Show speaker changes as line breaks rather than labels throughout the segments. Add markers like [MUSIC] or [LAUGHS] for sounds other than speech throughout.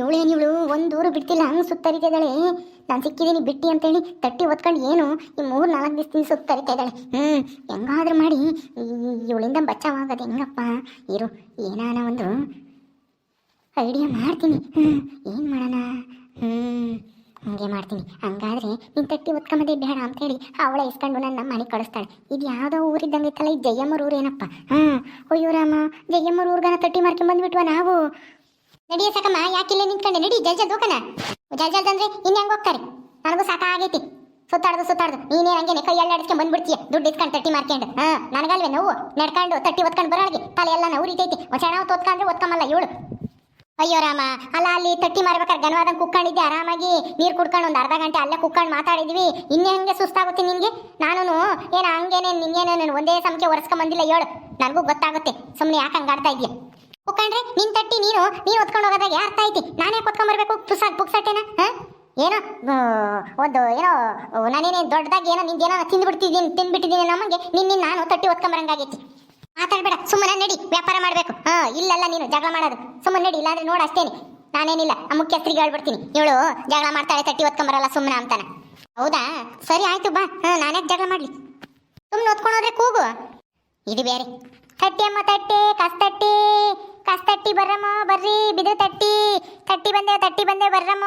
ಇವಳು ಒಂದು ಊರು ಬಿಡ್ತಿಲ್ಲ ಹಂಗೆ ಸುತ್ತರಿತಿದ್ದಾಳೆ. ನಾನು ಸಿಕ್ಕಿದ್ದೀನಿ ಬಿಟ್ಟಿ ಅಂತೇಳಿ ತಟ್ಟಿ ಒತ್ಕೊಂಡು ಏನು? ಈ ಮೂರು ನಾಲ್ಕು ದಿವಸದಿಂದ ಸುತ್ತರಿತಾ ಇದ್ದಾಳೆ ಹ್ಞೂ ಹೆಂಗಾದ್ರೂ ಮಾಡಿ. ಇವಳಿಂದ ಬಚಾವಾಗೋದು ಹೆಂಗಪ್ಪ? ಇರು, ಏನಾನ ಒಂದು ಐಡಿಯಾ ಮಾಡ್ತೀನಿ. ಹ್ಞೂ ಏನು ಮಾಡೋಣ? ಹ್ಞೂ ಹಂಗೆ ಮಾಡ್ತೀನಿ. ಹಂಗಾದ್ರೆ ನೀನು ತಟ್ಟಿ ಒತ್ಕೊಂಬದೇ ಬೇಡ ಅಂತೇಳಿ ಅವಳ ಇಸ್ಕೊಂಡು ನನ್ನ ಮನೆಗೆ ಕಳಿಸ್ತಾಳೆ. ಇದು ಯಾವುದೋ ಊರಿದ್ದಂಗೆ ಇತ್ತಲ್ಲ, ಈ ಜಯಮ್ಮರ ಊರು ಏನಪ್ಪ? ಹಾಂ ಅಯ್ಯೋ ರಾಮ, ಜಯಮ್ಮರ ಊರ್ಗನ ತಟ್ಟಿ ಮಾರ್ಕೊಂಬಂದ್ಬಿಟ್ವ ನಾವು. ನಡಿಯ ಸಾಕಮ್ಮ ಯಾಕಿಲ್ಲ ನಿಂತ್ಕೊಂಡೆ? ನಡಿ, ಜಲ್ ಜಲ್ ದೋಕನ ಜಲ್ ಜಲ್ ಅಂದ್ರೆ ಇನ್ನು ಹೆಂಗ್ ಹೋಗ್ತಾರೆ? ನನಗೂ ಸಾಕಾಗೈತಿ. ಸುತ್ತಾಡ್ದು ಸುತ್ತಾಡ್ದು. ನೀನೇ ಹಂಗೆ ಕೈ ಎಲ್ಲ ಬಂದ್ಬಿಡ್ತೀಯ? ದುಡ್ಡು ಇಟ್ಕೊಂಡ್ ತಟ್ಟಿ ಮಾರ್ಕೊಂಡು. ಹಾ, ನನಗಲ್ವೇ ನೋವು? ನಡ್ಕೊಂಡು, ತಟ್ಟಿ ಒತ್ಕೊಂಡು ಬರೋಳಿಗೆ. ತಲೆ ಎಲ್ಲ ನಾವು ಉರಿತೈತಿ ನಾವು ತೊತ್ಕೊಂಡ್ರೆ ಒತ್ಕೊಂಬಲ್ಲ ಇವಳು. ಅಯ್ಯೋ ರಾಮ, ಅಲ್ಲ, ಅಲ್ಲಿ ತಟ್ಟಿ ಮಾರ್ಬೇಕಾದ್ರೆ ಗನವಾದಂಗೆ ಕುಕ್ಕೊಂಡಿದ್ದೆ. ಆರಾಮಾಗಿ ನೀರು ಕುಡ್ಕೊಂಡು ಒಂದು ಅರ್ಧ ಗಂಟೆ ಅಲ್ಲೇ ಕುಕ್ಕೊಂಡು ಮಾತಾಡಿದ್ವಿ. ಇನ್ನೇ ಹಂಗೆ ಸುಸ್ತಾಗುತ್ತೆ ನಿನಗೆ? ನಾನು ಏನೋ ಹಂಗೇನೆ ನಾನು ಒಂದೇ ಸಮಕ್ಕೆ ಒರೆಸ್ಕೊಂಬಂದಿಲ್ಲ ಹೇಳು ನನಗೂ ಗೊತ್ತಾಗುತ್ತೆ. ಸುಮ್ಮನೆ ಯಾಕೆ ಹಂಗಾಡ್ತಾ ಇದೆಯಾ? ಕುಕ್ಕಂಡ್ರೆ ನಿನ್ ತಟ್ಟಿ, ನೀನು ನೀನು ಹೊತ್ಕೊಂಡು ಹೋಗೋದಾಗ ಅರ್ಥ ಐತಿ. ನಾನೇ ಹೊತ್ಕೊಂಬರ್ಬೇಕು ಪುಸ್ತಕ ಪುಕ್ಸಟ್ಟೆನ ಹಾ? ಏನೋ ಒಂದು, ಏನೋ ನಾನೇನೇ ದೊಡ್ಡದಾಗಿ ಏನೋ ನಿಂದ ಏನೋ ತಿಂದ್ಬಿಡ್ತಿದ್ದೀನಿ, ತಿಂದ್ಬಿಟ್ಟಿದ್ದೀನಿ ನಮಗೆ ನಿನ್ನ ನಾನು ತಟ್ಟಿ ಹೊತ್ಕೊಂಬರಂಗಾಗೈತಿ. ಮಾತಾಡ್ಬೇಡ, ಸುಮ್ಮನೆ ನಡಿ, ವ್ಯಾಪಾರ ಮಾಡಬೇಕು. ಹಾ, ಇಲ್ಲಲ್ಲ ನೀನು, ಜಗಳ ಮಾಡೋದು. ಸುಮ್ಮನೆ ನಡಿ, ಇಲ್ಲಾಂದ್ರೆ ನೋಡು ಅಷ್ಟೇನೆ. ನಾನೇನಿಲ್ಲ, ಆ ಮುಖ್ಯಸ್ಥರಿಗೆ ಹೇಳ್ಬಿಡ್ತೀನಿ. ಇವಳು ಜಗಳ ಮಾಡ್ತಾಳೆ, ತಟ್ಟಿ ಹೊತ್ಕೊಂಬರಲ್ಲ ಸುಮ್ಮನೆ ಅಂತಾನೆ. ಹೌದಾ? ಸರಿ, ಆಯ್ತು, ಬಾ. ಹಾ ನಾನ್ಯಾಕೆ ಜಗಳ ಮಾಡ್ಲಿ? ಸುಮ್ಮನೆ ಹೊತ್ಕೊಂಡೋದ್ರೆ ಕೂಗು. ಇದು ಬೇರೆ. ತಟ್ಟಿ ಅಮ್ಮ ತಟ್ಟಿ, ಕಸ್ ತಟ್ಟಿ. ಕಸ್ ತಟ್ಟಿ ಬರ್ರಮ್ಮ, ಬರ್ರಿ ಬಿದ್ರ ತಟ್ಟಿ. ತಟ್ಟಿ ಬಂದೆ ತಟ್ಟಿ ಬಂದೆ ಬರ್ರಮ್ಮ.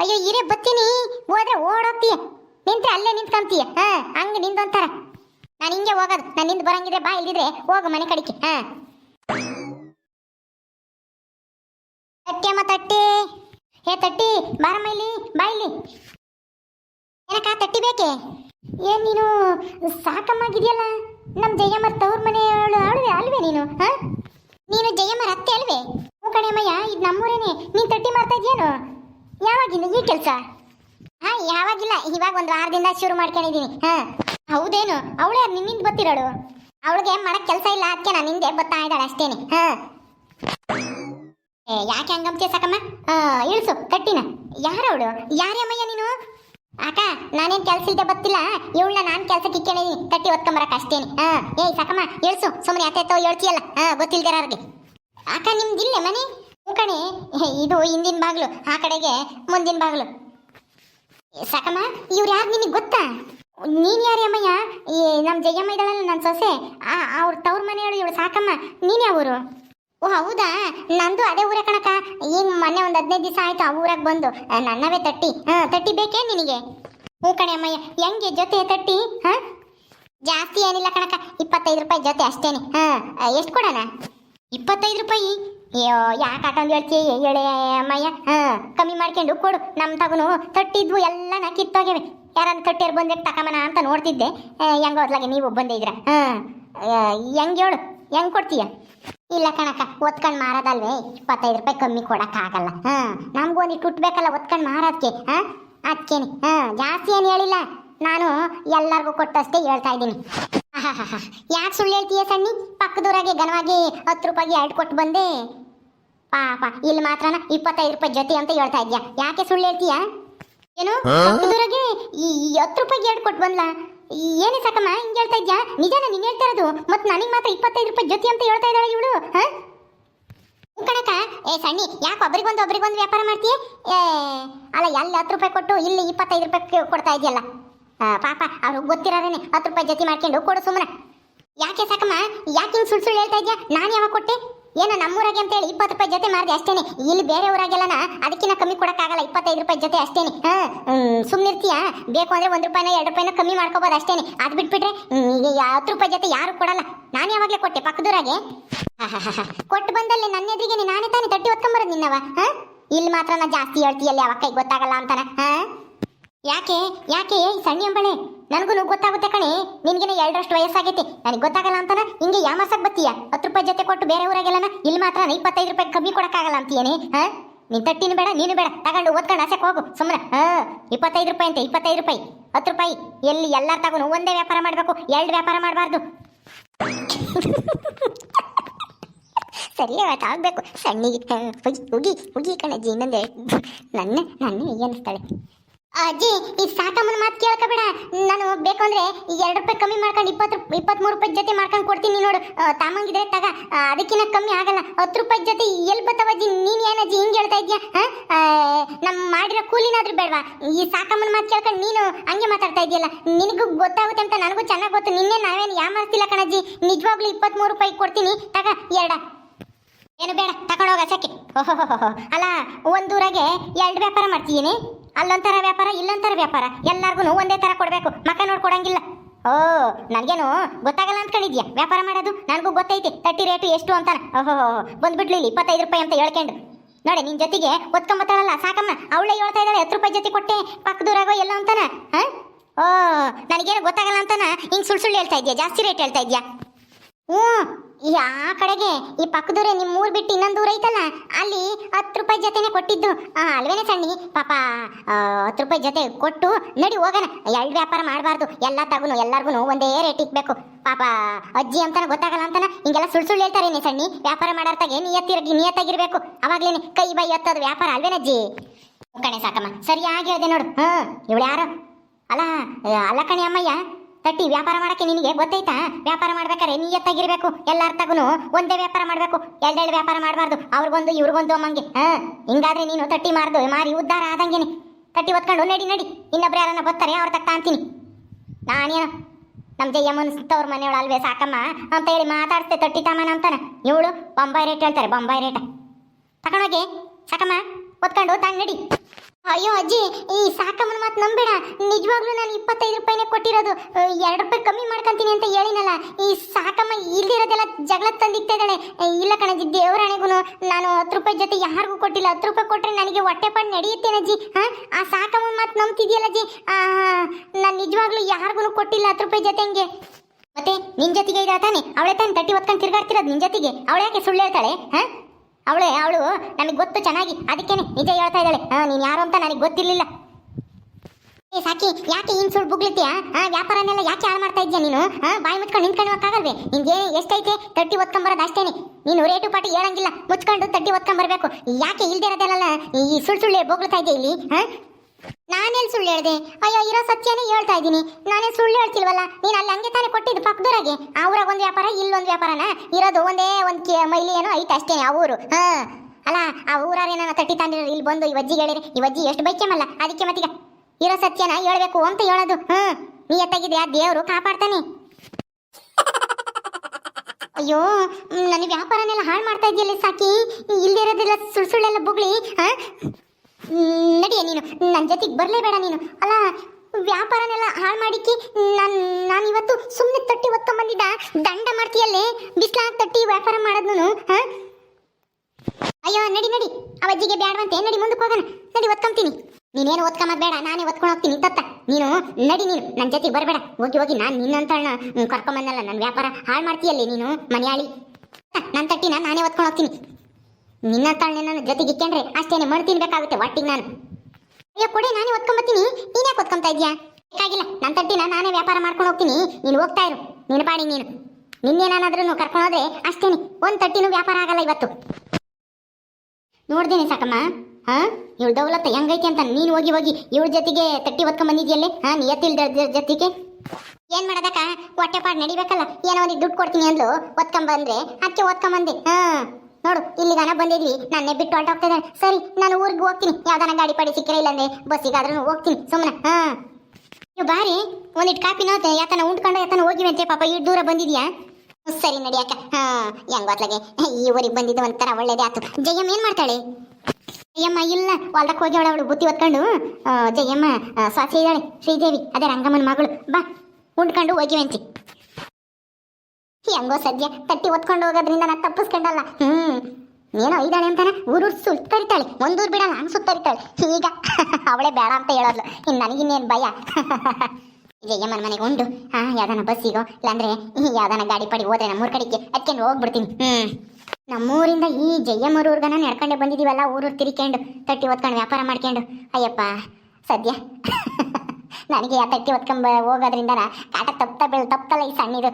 ಅಯ್ಯೋ, ಇರೇ ಬತ್ತೀನಿ. ಹೋದ್ರೆ ಓಡೋಗ್ತೀಯ. ನಿಂತ್ರೆ ಅಲ್ಲೇ ನಿಂತ್ಕೊಂತೀಯ. ಹಾ, ಹಂಗೆ ನಿಂದೊಂಥರ ನಾನು ಹಿಂಗೆ ಹೋಗೋದು. ನಾನು ನಿಂದು ಬರಂಗಿದ್ರೆ, ಬಾ, ಇಲ್ದಿದ್ರೆ ಹೋಗು ಮನೆ ಕಡಿಕೆ ಹಾ. ತಟ್ಟಿ ಅಮ್ಮ, ತಟ್ಟಿ. ಹೇ, ತಟ್ಟಿ, ಬಾರಮ್ಮ ಇಲ್ಲಿ, ಬಾ ಇಲ್ಲಿ. ಏನಕ್ಕ, ತಟ್ಟಿ ಬೇಕೆ? ಏನ್ ನೀನು ಸಾಕಮ್ಮಾಗಿದೆಯಲ್ಲ? ನಮ್ಮ ಜಯಮ್ಮರ್ ತವ್ರ ಮನೆಯವಳು ಅಳುವೆ ಅಲ್ವೇ ನೀನು, ಹಾ? ನೀನು ಜಯಮ್ಮ ಅತ್ತೆ ಅಲ್ವೇ? ಹ್ಞೂ ಕಣಮ್ಮಯ್ಯ ಇದು ನಮ್ಮೂರೇನೆ. ನೀನು ತಟ್ಟಿ ಮಾಡ್ತಾ ಇದೆಯೇನು? ಯಾವಾಗಿಂದ ಈ ಕೆಲಸ? ಹಾಂ ಯಾವಾಗಿಲ್ಲ. ಇವಾಗ ಒಂದು ವಾರದಿಂದ ಶುರು ಮಾಡ್ಕೊಂಡಿದ್ದೀನಿ. ಹಾಂ. ಹೌದೇನು? ಅವಳೇ ನಿನ್ನಿಂದ ಗೊತ್ತಿರೋಳು? ಅವಳಿಗೆ ಮಾಡಕ್ಕೆ ಕೆಲಸ ಇಲ್ಲ. ಅದಕ್ಕೆ ನಾನು ಹಿಂದೆ ಬತ್ತಾ ಇದ್ದಾಳೆ ಅಷ್ಟೇನೆ. ಹಾ. ಏ ಯಾಕೆ ಹಂಗಂತೀಯ ಸಾಕಮ್ಮ? ಆ, ಇಳಿಸು ಕಟ್ಟಿನ. ಯಾರವಳು? ಯಾರಮ್ಮಯ್ಯ ನೀನು? ಅಕ್ಕ ನಾನೇನ್ ಕೆಲ್ಸ ಇಲ್ಲದೆ ಬತ್ತಿಲ್ಲ ಇವಳನ್ನ ನಾನ್ ಕೆಲ್ಸಕ್ಕೆ ಇಕ್ಕೇನಿ, ಕಟ್ಟಿ ಹೊತ್ಕೊಂಬರಕ್ ಅಷ್ಟೇನಿ. ಹಾ, ಏಯ್ ಸಕಮ್ಮ ಹೇಳ್ಸು ಸುಮ್ಮನೆ ತೋ ಹೇಳ್ತೀಯಲ್ಲ ಹಾ ಅವ್ರಿಗೆ ಅಕ್ಕ ನಿಮ್ದಿಲ್ಲೇ ಮನೆ? ಕಣಿ ಇದು ಹಿಂದಿನ ಬಾಗ್ಲು, ಆ ಕಡೆಗೆ ಮುಂದಿನ ಬಾಗ್ಲು. ಸಕಮ್ಮ, ಇವ್ರು ಯಾರು ನಿನಗೆ ಗೊತ್ತಾ? ನೀನ್ ಯಾರೇ ಅಮ್ಮಯ್ಯ? ಈ ನಮ್ಮ ಜಯಮ್ಮ ಇದ್ದಾಳಲ್ಲ ನನ್ನ ಸೊಸೆ, ಆ, ಅವ್ರ ತವ್ರ ಮನೆಯವಳು ಇವಳು. ಸಾಕಮ್ಮ, ನೀನ್ ಯಾವ ಊರು? ಓ, ಹೌದಾ? ನಂದು ಅದೇ ಊರ ಕಣಕ ಈಗ ಮೊನ್ನೆ ಒಂದು ಹದಿನೈದು ದಿವಸ ಆಯ್ತು ಆ ಊರಾಗ ಬಂದು. ನನ್ನವೇ ತಟ್ಟಿ. ಹಾ, ತಟ್ಟಿ ಬೇಕೇ ನಿನಗೆ? ಹ್ಞೂ ಕಣೆ ಅಮ್ಮಯ್ಯ. ಹೆಂಗೆ ಜೊತೆ ತಟ್ಟಿ? ಹಾ? ಜಾಸ್ತಿ ಏನಿಲ್ಲ ಕಣಕ ಇಪ್ಪತ್ತೈದು ರೂಪಾಯಿ ಜೊತೆ ಅಷ್ಟೇನೆ. ಹಾ ಎಷ್ಟು ಕೊಡೋಣ? ಇಪ್ಪತ್ತೈದು ರೂಪಾಯಿ? ಅಯ್ಯೋ, ಯಾಕೆ ಹಾಕೊಂಡು ಹೇಳ್ತಿ? ಹೇಳೇ ಅಮ್ಮಯ್ಯ. ಹಾ, ಕಮ್ಮಿ ಮಾಡ್ಕೊಂಡು ಕೊಡು. ನಮ್ಮ ತಗನು ತಟ್ಟಿದ್ವು ಎಲ್ಲ ಕಿತ್ತೋಗ್ಯವೆ. ಯಾರನ್ನ ತಟ್ಟಿಯರು ಬಂದ್ರೆ ತಕಮನ ಅಂತ ನೋಡ್ತಿದ್ದೆ. ಹೆಂಗೆ ಹೋದ್ಲಾಗೆ ನೀವು ಬಂದಿದ್ರ ಹಾ ಹೆಂಗೆ ಹೇಳು? ಹೆಂಗ್ ಕೊಡ್ತೀಯ? ಇಲ್ಲ ಕಣಕ್ಕ ಒತ್ಕೊಂಡು ಮಾರೋದಲ್ವೇ? ಇಪ್ಪತ್ತೈದು ರೂಪಾಯಿ ಕಮ್ಮಿ ಕೊಡಕ್ಕಾಗಲ್ಲ ಹಾ ನಮಗೂ ಒಂದು ಕುಟ್ಬೇಕಲ್ಲ ಒತ್ಕೊಂಡು ಮಾರೋದಕ್ಕೆ ಹಾ? ಅದಕ್ಕೇನೆ ಹಾ ಜಾಸ್ತಿ ಏನು ಹೇಳಿಲ್ಲ. ನಾನು ಎಲ್ಲರಿಗೂ ಕೊಟ್ಟಷ್ಟೇ ಹೇಳ್ತಾ ಇದ್ದೀನಿ. ಯಾಕೆ ಸುಳ್ಳು ಹೇಳ್ತೀಯ ಸಣ್ಣಿ? ಪಕ್ಕದೂರಾಗೆ ಘನವಾಗಿ ಹತ್ತು ರೂಪಾಯಿಗೆ ಎರಡು ಕೊಟ್ಟು ಬಂದೆ. ಪಾಪ ಇಲ್ಲಿ ಮಾತ್ರನ ಇಪ್ಪತ್ತೈದು ರೂಪಾಯಿ ಜೊತೆ ಅಂತ ಹೇಳ್ತಾ ಇದ್ಯಾ? ಯಾಕೆ ಸುಳ್ಳು ಹೇಳ್ತೀಯ? ಏನು? ಪಕ್ಕದೂರಾಗೆ ಈ ಹತ್ತು ರೂಪಾಯಿಗೆ ಎರಡು ಕೊಟ್ಟು ಬಂದ್ಲಾ? ಏನೇ ಸಾಕಮ್ಮ, ಹಿಂಗೆ ಹೇಳ್ತಾ ಇದ್ಯಾ? ನಿಜಾನ ನೀನು ಹೇಳ್ತಾ ಇರೋದು? ಮತ್ತೆ ನನಗೆ ಮಾತ್ರ ಇಪ್ಪತ್ತೈದು ರೂಪಾಯಿ ಜೊತೆ ಅಂತ ಹೇಳ್ತಾ ಇದ್ದಾಳೆ ಇವಳು, ಹಾಂ? ಕಣಕ ಏ, ಸಣ್ಣಿ, ಯಾಕೆ ಒಬ್ರಿಗೊಂದು ಒಬ್ರಿಗೊಂದು ವ್ಯಾಪಾರ ಮಾಡ್ತೀಯ? ಏ, ಅಲ್ಲ, ಎಲ್ಲಿ ಹತ್ತು ರೂಪಾಯಿ ಕೊಟ್ಟು ಇಲ್ಲಿ ಇಪ್ಪತ್ತೈದು ರೂಪಾಯಿ ಕೊಡ್ತಾ ಇದೆಯಲ್ಲ? ಪಾಪ ಅವ್ರಿಗೆ ಗೊತ್ತಿರೋದೇನೆ ಹತ್ತು ರೂಪಾಯಿ ಜೊತೆ ಮಾಡ್ಕೊಂಡು ಕೊಡು ಸುಮ್ಮನೆ ಯಾಕೆ ಸಾಕಮ್ಮ? ಯಾಕೆ ಹಿಂಗೆ ಸುಳ್ಳು ಸುಳ್ಳು ಹೇಳ್ತಾ ಇದ್ಯಾ? ನಾನು ಯಾವಾಗ ಕೊಟ್ಟೆ? ಏನೋ ನಮ್ಮೂರಾಗೆ ಅಂತ ಹೇಳಿ ಇಪ್ಪತ್ತು ರೂಪಾಯಿ ಜೊತೆ ಮಾಡಿದೆ ಅಷ್ಟೇನೆ. ಇಲ್ಲಿ ಬೇರೆ ಊರಾಗೆಲ್ಲನ ಅದಕ್ಕಿಂತ ಕಮ್ಮಿ ಕೊಡಕ್ಕಾಗಲ್ಲ, ಇಪ್ಪತ್ತೈದು ರೂಪಾಯಿ ಜೊತೆ ಅಷ್ಟೇನೆ. ಹಾ ಸುಮ್ಮನಿರ್ತೀಯ ಬೇಕು ಅಂದ್ರೆ ಒಂದು ರೂಪಾಯಿನ ಎರಡು ರೂಪಾಯಿನ ಕಮ್ಮಿ ಮಾಡ್ಕೋಬೋದು ಅಷ್ಟೇನೆ. ಅದು ಬಿಟ್ಬಿಟ್ರೆ ಹತ್ತು ರೂಪಾಯಿ ಜೊತೆ ಯಾರು ಕೊಡಲ್ಲ. ನಾನು ಯಾವಾಗಲೇ ಕೊಟ್ಟೆ ಪಕ್ಕದೂರಾಗೆ. [LAUGHS] ಕೊಟ್ಟು ಬಂದಲ್ಲಿ ನನ್ನ ಎದುರಿಗೆ ನಾನೇ ತಾನೇ ತಟ್ಟಿ ಹೊತ್ಕೊಂಬರೋದು ನಿನ್ನವ, ಹಾ? ಇಲ್ಲಿ ಮಾತ್ರ ನಾ ಜಾಸ್ತಿ ಹೇಳ್ತೀಯಲ್ಲಿ ಯಾವ ಕೈ ಗೊತ್ತಾಗಲ್ಲ ಅಂತಾನೆ, ಹಾ? ಯಾಕೆ ಯಾಕೆ ಏಯ್ ಸಣ್ಣ ಅಂಬಳೆ? ನನಗೂ ಗೊತ್ತಾಗುತ್ತೆ ಕಣೆ. ನಿನ್ಗಿನ ಎರಡರಷ್ಟು ವಯಸ್ಸಾಗೈತೆ. ನನಗೆ ಗೊತ್ತಾಗಲ್ಲ ಅಂತಾನ? ಹಿಂಗೆ ಯಾಮರ್ಸಕ್ ಬತ್ತೀಯ? ಹತ್ತು ರೂಪಾಯಿ ಜೊತೆ ಕೊಟ್ಟು ಬೇರೆ ಊರಾಗೆಲ್ಲನ ಇಲ್ಲಿ ಮಾತ್ರ ಇಪ್ಪತ್ತೈದು ರೂಪಾಯಿ ಕಮ್ಮಿ ಕೊಡಕ್ಕಾಗಲ್ಲ ಅಂತೀಯೇನೆ? ಹಾ? ನಿನ್ ತಟ್ಟಿನ ಬೇಡ, ನೀನು ಬೇಡ. ತಗೊಂಡು ಓದ್ಕೊಂಡು ಆಸೆಗೆ ಹೋಗು ಸುಮ್ಮನೆ ಹಾ, ಇಪ್ಪತ್ತೈದು ರೂಪಾಯಿ ಅಂತ, ಇಪ್ಪತ್ತೈದು ರೂಪಾಯಿ. ಹತ್ತು ರೂಪಾಯಿ. ಎಲ್ಲಿ ಎಲ್ಲರ ತಗೊಂಡು ಒಂದೇ ವ್ಯಾಪಾರ ಮಾಡಬೇಕು, ಎರಡು ವ್ಯಾಪಾರ ಮಾಡಬಾರ್ದು. [LAUGHS] ಸರಿ ಅವತ್ತು ಆಗಬೇಕು. ಸಣ್ಣಿಗೆ ಹೋಗಿ ಹೋಗಿ ಕಣಜ್ಜಿ, ಇನ್ನೊಂದು ನನ್ನ ನನ್ನ ಅನಿಸ್ತಾಳೆ ಅಜ್ಜಿ, ಈ ಸಾಕಮ್ಮನ ಮಾತು ಕೇಳ್ಕೊಬೇಡ. ನಾನು ಬೇಕು ಅಂದ್ರೆ ಎರಡು ರೂಪಾಯಿ ಕಮ್ಮಿ ಮಾಡ್ಕೊಂಡು ಇಪ್ಪತ್ತು ಇಪ್ಪತ್ಮೂರು ರೂಪಾಯಿ ಜೊತೆ ಮಾಡ್ಕೊಂಡು ಕೊಡ್ತೀನಿ ನೋಡು. ತಾಮಂಗಿದ್ರೆ ತಗ. ಅದಕ್ಕಿಂತ ಕಮ್ಮಿ ಆಗಲ್ಲ. ಹತ್ತು ರೂಪಾಯಿ ಜೊತೆ ಎಲ್ಲಿ ಬತ್ತವಜ್ಜಿ ನೀನು ಏನಜ್ಜಿ ಹಿಂಗೆ ಹೇಳ್ತಾ ಇದ್ಯಾ? ನಮ್ಮ ಮಾಡಿರೋ ಕೂಲಿನಾದ್ರೂ ಬೇಡವಾ? ಈ ಸಾಕಮ್ಮನ ಮಾತು ಕೇಳ್ಕೊಂಡು ನೀನು ಹಂಗೆ ಮಾತಾಡ್ತಾ ಇದೆಯಲ್ಲ ನಿನಗೂ ಗೊತ್ತಾಗುತ್ತೆ ಅಂತ ನನಗೂ ಚೆನ್ನಾಗಿ ಗೊತ್ತು. ನಿನ್ನೆ ನಾವೇನು ಯಾಮಾರ್ತಿಲ್ಲ ಕಣಜ್ಜಿ. ನಿಜವಾಗ್ಲೂ ಇಪ್ಪತ್ಮೂರು ರೂಪಾಯಿ ಕೊಡ್ತೀನಿ. ತಗ ಎರಡ. ಏನು ಬೇಡ ತಗೊಂಡೋಗ ಸಕ್ಕೆ ಓಹೋ [LAUGHS] ಅಲ್ಲ ಒಂದೂರಾಗೆ ಎರಡು ವ್ಯಾಪಾರ ಮಾಡ್ತಿದ್ದೀನಿ. ಅಲ್ಲೊಂಥರ ವ್ಯಾಪಾರ, ಇಲ್ಲೊಂಥರ ವ್ಯಾಪಾರ. ಎಲ್ಲರಿಗೂ ಒಂದೇ ಥರ ಕೊಡಬೇಕು. ಮಕ್ಕ ನೋಡ್ಕೊಡಂಗಿಲ್ಲ. ಓ, ನನಗೇನು ಗೊತ್ತಾಗಲ್ಲ ಅಂದ್ಕೊಂಡಿದ್ಯಾ? ವ್ಯಾಪಾರ ಮಾಡೋದು ನನಗೂ ಗೊತ್ತೈತಿ. ತಟ್ಟಿ ರೇಟು ಎಷ್ಟು ಅಂತಾನೆ. ಓಹೋ ಬಂದ್ಬಿಡ್ಲಿ ಇಲ್ಲಿ ಇಪ್ಪತ್ತೈದು ರೂಪಾಯಿ ಅಂತ ಹೇಳ್ಕೊಂಡು. ನೋಡಿ ನಿನ್ನ ಜೊತೆಗೆ ಒತ್ಕೊಂಬತ್ತಾಳಲ್ಲ, ಸಾಕಮ್ಮ. ಅವಳೇ ಹೇಳ್ತಾ ಇದ್ದಾಳೆ, ಹತ್ತು ರೂಪಾಯಿ ಜೊತೆ ಕೊಟ್ಟೆ ಪಕ್ಕದೂರಾಗೋ ಎಲ್ಲ ಅಂತಾನೆ, ಹಾಂ? ಓ, ನನಗೇನು ಗೊತ್ತಾಗಲ್ಲ ಅಂತಾನೆ? ಹಿಂಗೆ ಸುಳ್ಳು ಸುಳ್ಳು ಹೇಳ್ತಾ ಇದೆಯಾ? ಜಾಸ್ತಿ ರೇಟ್ ಹೇಳ್ತಾ ಇದ್ಯಾ? ಈ ಆ ಕಡೆಗೆ ಈ ಪಕ್ಕದೂರೇ ನಿಮ್ಮ ಊರು ಬಿಟ್ಟು ಇನ್ನೊಂದು ದೂರ ಐತಲ್ಲ ಅಲ್ಲಿ ಹತ್ತು ರೂಪಾಯಿ ಜೊತೆನೆ ಕೊಟ್ಟಿದ್ದು. ಆ, ಅಲ್ವೇನೆ ಸಣ್ಣಿ? ಪಾಪ ಹತ್ತು ರೂಪಾಯಿ ಜೊತೆ ಕೊಟ್ಟು ನಡಿ ಹೋಗೋಣ. ಎರಡು ವ್ಯಾಪಾರ ಮಾಡಬಾರ್ದು. ಎಲ್ಲ ತಗುನು ಎಲ್ಲಾರ್ಗು ಒಂದೇ ರೇಟ್ ಇಕ್ಬೇಕು. ಪಾಪ ಅಜ್ಜಿ ಅಂತಾನೆ ಗೊತ್ತಾಗಲ್ಲ ಅಂತಾನ ಹಿಂಗೆಲ್ಲ ಸುಳ್ಳು ಸುಳ್ಳು ಹೇಳ್ತಾರೆ ನೀ ಸಣ್ಣಿ? ವ್ಯಾಪಾರ ಮಾಡಾರ್ತಾಗೆ ನಿಯತ್ತಿರಗಿ ನಿಯತ್ತಾಗಿರ್ಬೇಕು. ಅವಾಗ್ಲೇನೆ ಕೈ ಬೈ ಎತ್ತದ ವ್ಯಾಪಾರ ಅಲ್ವೇನಜ್ಜಿ ಕಣೆ ಸಾಕಮ್ಮ ಸರಿಯಾಗಿ ಹೇಳಿದೆ ನೋಡು. ಹಾ ಇವಳು ಯಾರು? ಅಲ್ಲ ಅಲ್ಲ ಕಣೆ ಅಮ್ಮಯ್ಯ? ತಟ್ಟಿ ವ್ಯಾಪಾರ ಮಾಡಕ್ಕೆ ನಿನಗೆ ಗೊತ್ತೈತಾ? ವ್ಯಾಪಾರ ಮಾಡ್ಬೇಕಾರೆ ನಿಯತ್ತಾಗಿರ್ಬೇಕು ಎಲ್ಲಾರ ತಗುನು ಒಂದೇ ವ್ಯಾಪಾರ ಮಾಡಬೇಕು. ಎರಡೆರಡು ವ್ಯಾಪಾರ ಮಾಡಬಾರ್ದು, ಅವ್ರಿಗೊಂದು, ಇವ್ರಿಗೊಂದು ಅಮ್ಮಂಗೆ. ಹಾ, ಹಿಂಗಾದ್ರೆ ನೀನು ತಟ್ಟಿ ಮಾರ್ದು, ಮಾರಿ ಉದ್ಧಾರ ಆದಂಗೆನೆ. ತಟ್ಟಿ ಒತ್ಕೊಂಡು ನಡಿ ನಡಿ. ಇನ್ನೊಬ್ರು ಯಾರನ್ನ ಬರ್ತಾರೆ ಅವ್ರ ತಕ್ಕ ಅಂತೀನಿ. ನಾನೇನು? ನಮ್ಮ ಜಯ್ಯಮ್ಮನ ಸುತ್ತವ್ರ ಮನೆಯವಳು ಅಲ್ವೇ ಸಾಕಮ್ಮ? ಅಂತ ಹೇಳಿ ಮಾತಾಡ್ತೆ ತಟ್ಟಿ ತಮ್ಮನ ಅಂತಾನೆ. ಇವಳು ಬೊಂಬಾಯಿ ರೇಟ್ ಹೇಳ್ತಾರೆ, ಬೊಂಬಾಯಿ ರೇಟ. ತಗೊಂಡೋಗಿ ಸಾಕಮ್ಮ ಒತ್ಕೊಂಡು ತಾನು ನಡಿ. ಅಯ್ಯೋ ಅಜ್ಜಿ, ಈ ಸಾಕಮ್ಮನ ಮಾತು ನಂಬೇಡ. ನಿಜವಾಗ್ಲೂ ನಾನು ಇಪ್ಪತ್ತೈದು ರೂಪಾಯಿನೇ ಕೊಟ್ಟಿರೋದು. ಎರಡು ರೂಪಾಯಿ ಕಮ್ಮಿ ಮಾಡ್ಕೊಂತೀನಿ ಅಂತ ಹೇಳಿನಲ್ಲ. ಈ ಸಾಕಮ್ಮ ಇಲ್ದಿರೋದೆಲ್ಲ ಜಗಳ ತಂದಿಕ್ತಾ ಇದ್ದಾಳೆ. ಇಲ್ಲ ಕಣಜ್ಜಿ ದೇವರಾಣೆಗೂ ನಾನು ಹತ್ತು ರೂಪಾಯಿ ಜೊತೆ ಯಾರಿಗೂ ಕೊಟ್ಟಿಲ್ಲ. ಹತ್ತು ರೂಪಾಯಿ ಕೊಟ್ಟರೆ ನನಗೆ ಹೊಟ್ಟೆ ಪಾಡು ನಡೆಯುತ್ತೇನಜ್ಜಿ ಹಾಂ, ಆ ಸಾಕಮ್ಮನ ಮಾತು ನಂಬ್ತಿದ್ಯಲ್ಲ ಅಜ್ಜಿ? ನಾನು ನಿಜವಾಗ್ಲೂ ಯಾರಿಗೂ ಕೊಟ್ಟಿಲ್ಲ ಹತ್ತು ರೂಪಾಯಿ ಜೊತೆ ಹಂಗೆ. ಮತ್ತೆ ನಿನ್ ಜೊತೆಗೆ ಇದ ತಾನೆ ಅವಳೆ ತಾನೆ ತಟ್ಟಿ ಹೊತ್ಕೊಂಡು ತಿರ್ಗಾಡ್ತಿರೋದು ನಿನ್ ಜೊತೆಗೆ. ಅವಳು ಯಾಕೆ ಸುಳ್ಳು ಹೇಳ್ತಾಳೆ? ಹಾ? ನನಗೆ ಗೊತ್ತು ಚೆನ್ನಾಗಿ. ಅದಕ್ಕೇನೆ ನಿಜ ಹೇಳ್ತಾ ಇದ್ದಾಳೆ. ಹಾಂ, ನೀನು ಯಾರು ಅಂತ ನನಗೆ ಗೊತ್ತಿರಲಿಲ್ಲ. ಏ, ಸಾಕಿ, ಯಾಕೆ ಇನ್ ಸುಳ್ಳು ಬುಗ್ಲಿತ್ತೀಯ ಆ ವ್ಯಾಪಾರನೆಲ್ಲ ಯಾಕೆ ಹಾಳು ಮಾಡ್ತಾ ಇದ್ಯಾ ನೀನು? ಹಾ, ಬಾಯಿ ಮುಚ್ಕೊಂಡು ನಿಂತ್ಕೊಂಡು ಹೋಗಕ್ಕಾಗಲ್ವೇ ನಿನ್ಗೆ ಎಷ್ಟೈತೆ? ತಟ್ಟಿ ಒತ್ಕೊಂಬರೋದು ಅಷ್ಟೇನೆ. ನೀನು ರೇಟು ಪಾಟಿ ಹೇಳಂಗಿಲ್ಲ. ಮುಚ್ಕೊಂಡು ತಟ್ಟಿ ಒತ್ಕೊಂಬರ್ಬೇಕು ಯಾಕೆ ಇಲ್ದಿರೋದೆಲ್ಲ ಈ ಸುಳ್ಳು ಸುಳ್ಳು ಬೋಗ್ಲತಾ ಇದೆಯಾ ಇಲ್ಲಿ? ಹಾ? ನಾನೇನು ಸುಳ್ಳು ಹೇಳ್ದೆ? ಅಯ್ಯೋ, ಇರೋ ಸತ್ಯನೇ ಹೇಳ್ತಾ ಇದ್ದೀನಿ. ನಾನೇ ಸುಳ್ಳು ಹೇಳ್ತಿಲ್ವಲ್ಲ? ನೀನು ಅಲ್ಲಿ ಹಂಗೆ ತಾನೇ ಕೊಟ್ಟಿದ್ದು ಪಕ್ಕದೂರಾಗೆ. ಆ ಊರಾಗ ಒಂದು ವ್ಯಾಪಾರ, ಇಲ್ಲೊಂದು ವ್ಯಾಪಾರನ? ಇರೋದು ಒಂದೇ ಒಂದು ಮೈಲಿ ಏನೋ ಐತೆ ಅಷ್ಟೇನೆ, ಆ ಊರು. ಹಾ. ಅಲ್ಲ, ಆ ಊರಾರೇನ ತಟ್ಟಿ ತಂದಿರೋ ಇಲ್ಲಿ ಬಂದು ಈ ಅಜ್ಜಿ ಹೇಳಿರಿ. ಈ ಅಜ್ಜಿ ಎಷ್ಟು ಬೈಕೆಮಲ್ಲ ಅದಕ್ಕೆ ಮತ್ತೀಗ ಇರೋ ಸತ್ಯನ ಹೇಳ್ಬೇಕು ಅಂತ ಹೇಳೋದು. ಹ್ಮ್. ನೀ ಎತ್ತಾಗಿದ್ಯಾ? ದೇವರು ಕಾಪಾಡ್ತಾನೆ. ಅಯ್ಯೋ ನನ್ನ ವ್ಯಾಪಾರನೆಲ್ಲ ಹಾಳು ಮಾಡ್ತಾ ಇದೆಯಲ್ಲ ಸಾಕಿ. ಇರೋದಿಲ್ಲ ಸುಳ್ಳು ಸುಳ್ಳೆಲ್ಲ ಬುಗ್ಳಿ ಹಾಂ? ನಡಿಯ ನೀನು. ನನ್ನ ಜೊತೆಗೆ ಬರಲೇಬೇಡ ನೀನು. ಅಲ್ಲ, ವ್ಯಾಪಾರನೆಲ್ಲ ಹಾಳು ಮಾಡಿಕ್ಕಿ ನಾನು ನಾನು ಇವತ್ತು ಸುಮ್ಮನೆ ತಟ್ಟಿ ಒತ್ಕೊಂಬಂದಿದ್ದ ದಂಡ ಮಾಡ್ತೀಯಲ್ಲೇ? ಬಿಸ್ಲಾಗ ತಟ್ಟಿ ವ್ಯಾಪಾರ ಮಾಡೋದ್ನು ಹಾ? ಅಯ್ಯೋ, ನಡಿ ನಡಿ. ಆ ಅಜ್ಜಿಗೆ ಬ್ಯಾಡವಂತೆ. ನಡಿ, ಮುಂದಕ್ಕೆ ಹೋಗೋಣ. ನಡಿ ಒತ್ಕೊಂತೀನಿ ನೀನೇನು ಒತ್ಕೊಂಬದ್ ಬೇಡ. ನಾನೇ ಒತ್ಕೊಂಡು ಹೋಗ್ತೀನಿ ತತ್ತ. ನೀನು, ನಡಿ ನೀನು. ನನ್ನ ಜೊತೆಗೆ ಬರಬೇಡ. ಹೋಗಿ ಹೋಗಿ. ನಾನು ನಿನ್ನಂತ ಕರ್ಕೊಂಬಂದಲ್ಲ. ನನ್ನ ವ್ಯಾಪಾರ ಹಾಳು ಮಾಡ್ತೀಯಲ್ಲಿ ನೀನು, ಮನೆಯಾಳಿ. ನನ್ನ ತಟ್ಟಿನ ನಾನೇ ಒತ್ಕೊಂಡು ಹೋಗ್ತೀನಿ ನಿನ್ನ ತಾಳ್ನೆ ನನ್ನ ಜೊತೆಗೆ ಇಕ್ಕೊಂಡ್ರೆ ಅಷ್ಟೇನೆ ಮಣ್ಣು ತಿನ್ಬೇಕಾಗುತ್ತೆ ಒಟ್ಟಿಗೆ ನಾನು. ಅಯ್ಯೋ, ಕೊಡಿ, ನಾನೇ ಒತ್ಕೊಂಬತ್ತೀನಿ ನೀನ್ ಯಾಕೆ ಒತ್ಕೊಂತ ಇದ್ಯಾ ಬೇಕಾಗಿಲ್ಲ. ನನ್ನ ತಟ್ಟಿನ ನಾನೇ ವ್ಯಾಪಾರ ಮಾಡ್ಕೊಂಡು ಹೋಗ್ತೀನಿ ನೀನು ಹೋಗ್ತಾ ಇರು. ನೀನು ಪಾಡಿ ನೀನು. ನಿನ್ನೇನಾದ್ರೂ ಕರ್ಕೊಂಡು ಹೋದ್ರೆ ಅಷ್ಟೇನೆ. ಒಂದು ತಟ್ಟಿನೂ ವ್ಯಾಪಾರ ಆಗಲ್ಲ ಇವತ್ತು. ನೋಡ್ದೇನೆ ಸಾಕಮ್ಮ. ಹಾ? ಇವಳು ದೌಲತ್ತ ಹೆಂಗೈತಿ ಅಂತ ನೀನು ಹೋಗಿ ಹೋಗಿ ಇವಳ ಜೊತೆಗೆ ತಟ್ಟಿ ಬಂದಿದ್ಯಲ್ಲೇ? ಹಾ ನೀ ಎತ್ತಿಲ್ದ ಜೊತೆಗೆ? ಏನ್ ಮಾಡೋದಕ್ಕ? ಹೊಟ್ಟೆ ಪಾಡ್ ನಡಿಬೇಕಲ್ಲ. ಏನೋ ಒಂದು ದುಡ್ಡು ಕೊಡ್ತೀನಿ ಅಂದ್ಲು. ಬಂದ್ರೆ ಅದಕ್ಕೆ ಬಂದೆ. ಹಾ. ನೋಡು ಇಲ್ಲಿಗಾನ ಬಂದಿದ್ವಿ. ನನ್ನೇ ಬಿಟ್ಟು ಹೊರಟೋಗ್ತಿದ್ದಾನೆ ಸರಿ, ನಾನು ಊರಿಗೆ ಹೋಗ್ತೀನಿ. ಯಾವ್ದಾನ ಗಾಡಿ ಪಾಡಿ ಸಿಕ್ಕಿರ ಇಲ್ಲಂದ್ರೆ ಬಸ್ಸಿಗಾದ್ರೂ ಹೋಗ್ತೀನಿ. ಸುಮ್ಮನೆ ಹಾ. ನೀವು ಬಾರಿ ಒಂದಿಟ್ಟು ಕಾಪಿನೋ ಯಾತನ ಉಂಡ್ಕೊಂಡು, ಯಾತನ ಹೋಗಿವಂತೆ ಪಾಪ. ಈ ದೂರ ಬಂದಿದ್ಯಾ? ಸರಿ ನಡಿಯಕ್ಕ ಹಾ, ಹೆಂಗ್ ಗೊತ್ಲಾಗೆ ಈ ಊರಿಗೆ ಬಂದಿದ್ದು ಒಂಥರ ಒಳ್ಳೇದೇ ಆತು. ಜಯಮ್ಮ ಏನ್ ಮಾಡ್ತಾಳೆ? ಜಯಮ್ಮ ಇಲ್ಲ ಹೊಲ್ದಕ್ಕೆ ಹೋಗಿ ಅವಳು ಬುತ್ತಿ ಹೊತ್ಕೊಂಡು ಜಯಮ್ಮ ಸ್ವಾಸಿ ಇದ್ದಾಳೆ. ಶ್ರೀದೇವಿ, ಅದೇ ರಂಗಮ್ಮನ ಮಗಳು. ಬಾ, ಉಂಡ್ಕೊಂಡು ಹೋಗಿವಂತಿ ಹೆಂಗೋ ಸದ್ಯ, ತಟ್ಟಿ ಹೊತ್ಕೊಂಡು ಹೋಗೋದ್ರಿಂದ ನಾನು ತಪ್ಪಿಸ್ಕೊಂಡಲ್ಲ. ಹ್ಮ್, ಏನೋ ಇದ್ದಾಳೆ ಅಂತಾನ? ಊರೂರು ಸುತ್ತರಿತಾಳೆ. ಒಂದೂರು ಬಿಡಲ್ಲ, ಹಂಗೆ ಸುತ್ತರಿತಾಳೆ. ಈಗ, ಅವಳೇ ಬೇಡ ಅಂತ ಹೇಳೋದ್ಲು. ಇನ್ನು ನನಗಿನ್ನೇನು ಭಯ? [LAUGHS] ಜಯಮ್ಮನ ಮನೆಗೆ ಉಂಡು. ಹಾ, ಯಾವ್ದಾನ ಬಸ್ಸಿಗೋ, ಇಲ್ಲಾಂದ್ರೆ ಯಾವ್ದಾನ ಗಾಡಿ ಪಡಿ ಹೋದ್ರೆ ನಮ್ಮೂರ್ ಕಡೆಗೆ ಅದ್ಕೊಂಡು ಹೋಗ್ಬಿಡ್ತೀನಿ. ಹ್ಮ್. ನಮ್ಮೂರಿಂದ ಈ ಜಯ್ಯಮ್ಮರೂರ್ಗನ ನಡ್ಕೊಂಡೆ ಬಂದಿದೀವಲ್ಲ, ಊರೂರು ತಿರ್ಕೊಂಡು ತಟ್ಟಿ ಹೊತ್ಕೊಂಡು ವ್ಯಾಪಾರ ಮಾಡ್ಕೊಂಡು ಅಯ್ಯಪ್ಪ, ಸದ್ಯ. [LAUGHS] ನನಗೆ ಆ ತಟ್ಟಿ ಹೊತ್ಕೊಂಡ್ ಹೋಗೋದ್ರಿಂದ ಕಾಟ ತಪ್ತ ಬೀಳ್ ತಪ್ತಲ್ಲ ಈ ಸಣ್ಣಿದು.